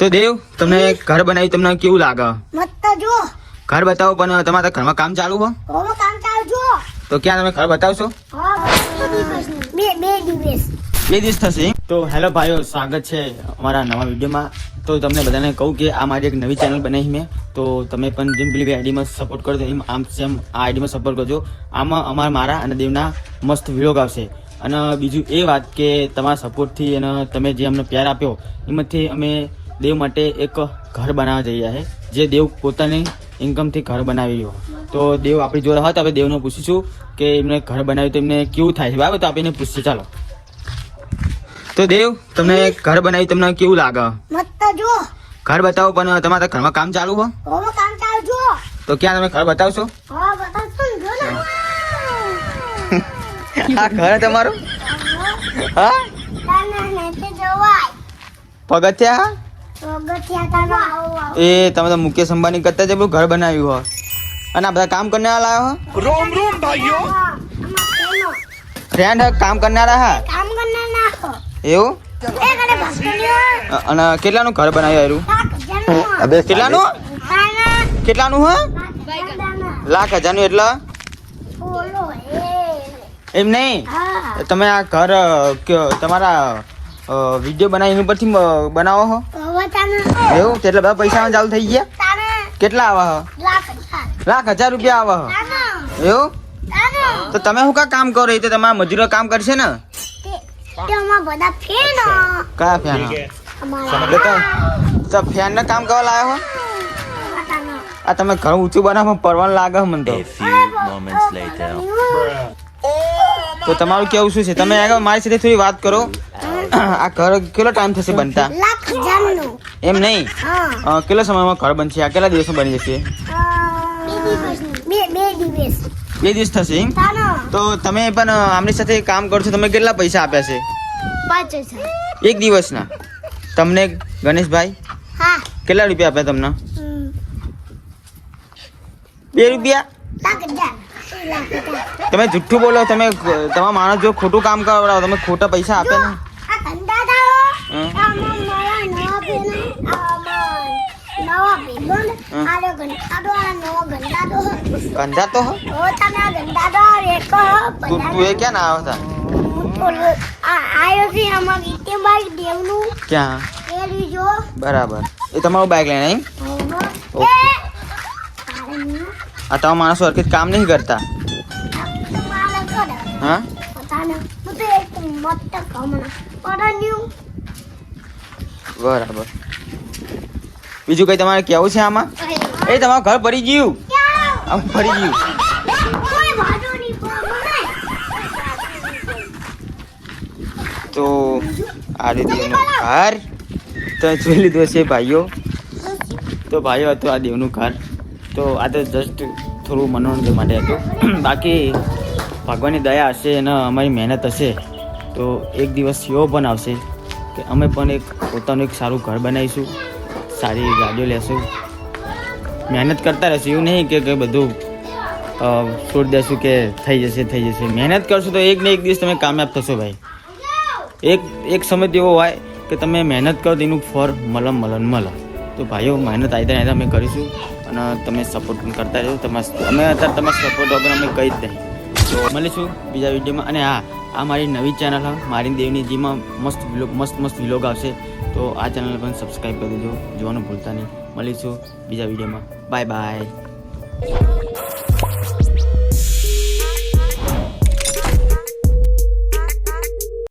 તો દેવ તમને ઘર બનાવી તમને કેવું લાગે? મત જો ઘર બતાવો પણ તમારા ઘરમાં કામ ચાલુ હો. કામ ચાલુ જો તો ક્યાં તમે ઘર બતાવશો? બે બે દિવસ. બે દિવસ થશે તો હેલો ભાઈઓ સ્વાગત છે અમારા નવા વિડીયોમાં. તો તમને બધાને કહું કે આ મારી એક નવી ચેનલ બનાવી મેં. તો તમે પણ જેમ પેલી આઈડીમાં સપોર્ટ કરજો એમ આમ સેમ આ આઈડીમાં સપોર્ટ કરજો. આમાં અમારા મારા અને દેવના મસ્ત વીડિયો આવશે. અને બીજું એ વાત કે તમારા સપોર્ટથી અને તમે જે અમને પ્યાર આપ્યો એમાંથી અમે દેવ માટે એક ઘર બનાવવા જઈ રહ્યા છે. જે દેવ પોતાની ઇન્કમથી ઘર બનાવી રહ્યો. તો દેવ આપણી જોડે હતા આપણે દેવને પૂછીશું કે એમને ઘર બનાવ્યું તો એમને કેવું થાય છે. બરાબર? તો આપણે એને પૂછીએ. ચાલો. તો દેવ તમને ઘર બનાવ્યું તમને કેવું લાગે? ઘર બતાવો પણ તમારા ઘરમાં કામ ચાલુ હો. તો ક્યાં તમે ઘર બતાવશો? આ ઘર તમારું? હા. તે પગથિયા? એ તમે તો મુકેશ અંબાણી કરતા જ ઘર બનાવ્યું હોય અને આ બધા કામ કરનારા લાવ્યો હો? રોમ રોમ ભાઈઓ. ફ્રેન્ડ કામ કરનારા હા? કામ કરનાર એવું? અને કેટલાનું ઘર બનાવ્યું લાખ કેટલાનું? કેટલાનું હા? લાખ હજારનું એટલે? એમ નહીં? તમે આ ઘર તમારા વીડિયો બનાવી એની પરથી બનાવો હો. એવું? તેટલા બધા પૈસા ચાલુ થઈ ગયા? કેટલા આવે હો? લાખ હજાર. રૂપિયા આવે હો? એવું? તો તમે શું કા કામ કરો? એ તો તમારા મજૂરો કામ કરશે ને? તે તે અમાર બધા ફેન. કયા ફેન? તો તો ફેન ને કામ કરવા લાવ્યો હો? આ તમે ઘર ઊંચું બનાવો પરવાનું લાગે મને તો. તો તમારું કેવું શું છે? તમે આગળ મારી સાથે થોડી વાત કરો. આ ઘર કેટલો ટાઈમ થશે બનતા? એમ નહીં? કેટલા સમયમાં ઘર બનશે? આ કેટલા દિવસમાં બની જશે? બે દિવસ થશે એમ? તો તમે પણ આમની સાથે કામ કરશો તમે કેટલા પૈસા આપ્યા છે? એક દિવસના? તમને ગણેશભાઈ? કેટલા રૂપિયા આપ્યા તમને? બે રૂપિયા? તમે જુઠ્ઠું બોલો તમે તમારા માણસ જો ખોટું કામ કરાવો તમે ખોટા પૈસા આપે ને આ ધંધા દાઓ હમ. આમાં મારા નવા પેન આમાં કંધા તો હો. તું તું એ ક્યાં ના આવ્યો હતા આ આયો છે આમાં વિટેબાઈ દેવનું ક્યાં? બરાબર. એ તમારું બાઇક લઈને. આ તમારા માણસો હરકત કામ નહીં કરતા? હા? બરાબર. બીજું કઈ તમારે કેવું છે આમાં? એ તમારું ઘર ભરી ગયું. આમ ભરી ગયું. તો આ રીતે ઘર. તો જોઈ લીધું છે ભાઈઓ. તો ભાઈઓ હતું આ દેવનું ઘર. તો આ તો જસ્ટ થોડું મનોરંજન માટે હતું. બાકી ભગવાનની દયા હશે અને અમારી મહેનત હશે. તો એક દિવસ એવો પણ આવશે કે અમે પણ એક પોતાનું એક સારું ઘર બનાવીશું. સારી ગાડીઓ લેશું. મહેનત કરતા રહેશું. એવું નહીં કે કંઈ બધું છોડી દેશું કે થઈ જશે થઈ જશે. મહેનત કરશો તો એક ને એક દિવસ તમે કામયાબ થશો ભાઈ. એક એક સમય એવો હોય કે તમે મહેનત કરો તેનું ફળ મલમ મલન મળે. તો ભાઈઓ, મહેનત આવી આયતા અમે કરીશું. અને તમે સપોર્ટ પણ કરતા રહેજો. તમે અમે અત્યારે તમે સપોર્ટ વગર અમે કહી જ નહીં. તો મળીશું બીજા વિડીયોમાં. અને હા, આ મારી નવી ચેનલ હા, મારી દેવની જેમાં મસ્ત વ્લોગ મસ્ત મસ્ત વ્લોગ આવશે. તો આ ચેનલ પણ સબસ્ક્રાઈબ કરી દેજો, જોવાનું ભૂલતા નહીં. મળીશું બીજા વિડીયોમાં. Bye bye